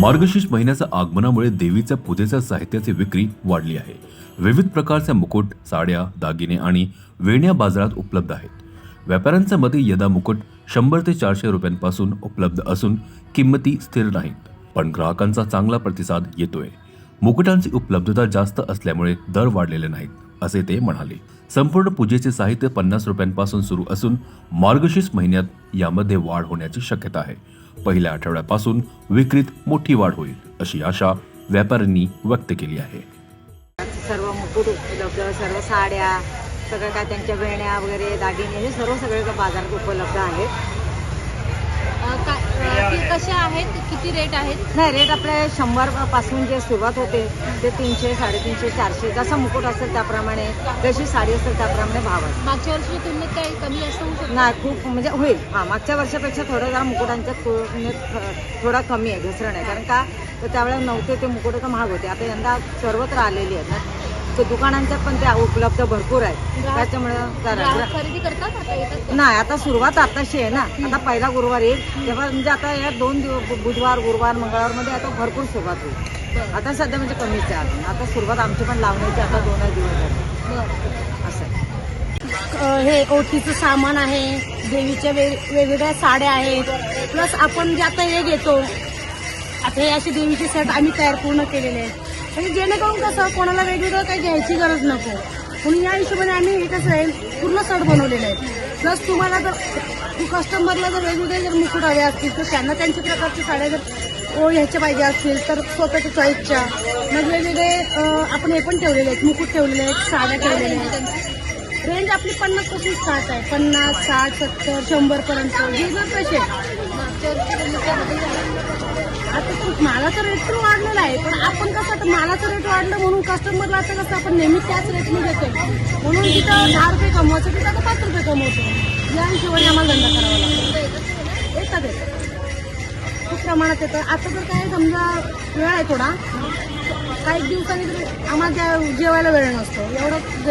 मार्गशीर्ष महिन्याच्या आगमनामुळे देवीच्या पूजेच्या साहित्याची विक्री वाढली आहे. विविध प्रकारच्या मुकुट साड्या दागिने आणि वेण्या बाजारात उपलब्ध आहेत. व्यापाऱ्यांच्या मते यदा मुकुट शंभर ते चारशे रुपयांपासून उपलब्ध असून किंमती स्थिर नाहीत पण ग्राहकांचा चांगला प्रतिसाद येतोय. मुकुटांची उपलब्धता जास्त असल्यामुळे दर वाढलेले नाहीत. असे ते म्हणाले. संपूर्ण पूजेचे साहित्य पन्नास रुपयांपासून सुरू असून मार्गशीर्ष महिन्यात यामध्ये वाढ होण्याची शक्यता आहे. पहिल्या आठवड्यापासून विक्रीत मोठी वाढ होईल अशी आशा व्यापाऱ्यांनी व्यक्त केली आहे. सर्व मुकुट उपलब्ध सर्व साड्या सगळं काय त्यांच्या वेण्या वगैरे दागिने हे सर्व सगळे बाजारात उपलब्ध आहेत. कसे आहेत? किती रेट आहेत? नाही रेट आपल्या शंभरपासून जे सुरुवात होते ते तीनशे साडेतीनशे चारशे जसा मुकुट असेल त्याप्रमाणे जशी साडी असेल त्याप्रमाणे भाव आहे. मागच्या वर्षीच्या तुलनेत काही कमी जास्त होऊ शकतं? नाही खूप म्हणजे होईल. हां मागच्या वर्षापेक्षा थोडं जरा मुकुटांच्या तुलनेत थ- थोडा कमी आहे घसरण आहे कारण का तर त्यावेळेला नव्हते ते मुकुट तर महाग होते. आता यंदा सर्वत्र आलेली आहेत. ना तर दुकानांच्यात पण त्या उपलब्ध भरपूर आहेत. त्याच्यामुळं जरा ग्राहक खरेदी करतात आता येतात का? नाही आता सुरुवात आताशी आहे ना. आता पहिला गुरुवार येईल. तेव्हा म्हणजे आता या दोन दिवस बुधवार गुरुवार मंगळवारमध्ये आता भरपूर सुरुवात होईल. बरं, आता सध्या म्हणजे कमीच आहे अजून. आता सुरुवात आमची पण लावण्याची आता दोनच दिवस झाले. बरं. असं आहे. अ, हे ओटीचं सामान आहे. देवीच्या वे वेगवेगळ्या साड्या आहेत. प्लस आपण जे आता हे घेतो आता हे असे देवीचे सेट आम्ही तयार पूर्ण केलेले आहेत म्हणजे जेणेकरून कसं कोणाला वेगवेगळं काही घ्यायची गरज नको. म्हणून या हिशोबाने आम्ही हे कसं आहे पूर्ण सेट बनवलेले आहेत प्लस तुम्हाला जर कस्टमरला जर वेगवेगळे जर मुकुट हवे असतील तर त्यांना त्यांच्या प्रकारच्या साड्या जर ओ ह्याच्या पाहिजे असतील तर स्वतःच्या चॉईसच्या मग वेगवेगळे आपण हे पण ठेवलेले आहेत मुकुट ठेवलेले आहेत साड्या ठेवलेल्या आहेत. रेंज आपली पन्नासपासून स्टार्ट आहे. पन्नास साठ सत्तर शंभरपर्यंत जे जर कसे मालाचा रेट पण वाढलेला आहे. पण आपण कसं मालाचा मालाचं रेट वाढलं म्हणून कस्टमरला आता कसं आपण नेहमी त्याच रेटने देतो म्हणून तिथं दहा रुपये कमवायचं तिथं आता पाच रुपये कमवतो या हिशोबाने आम्हाला धंदा करावा लागतो. येतात येतात. खूप प्रमाणात येतं. आता जर काय समजा वेळ आहे थोडा काही दिवसांनी तरी आम्हाला त्या जेवायला वेळ नसतो. एवढं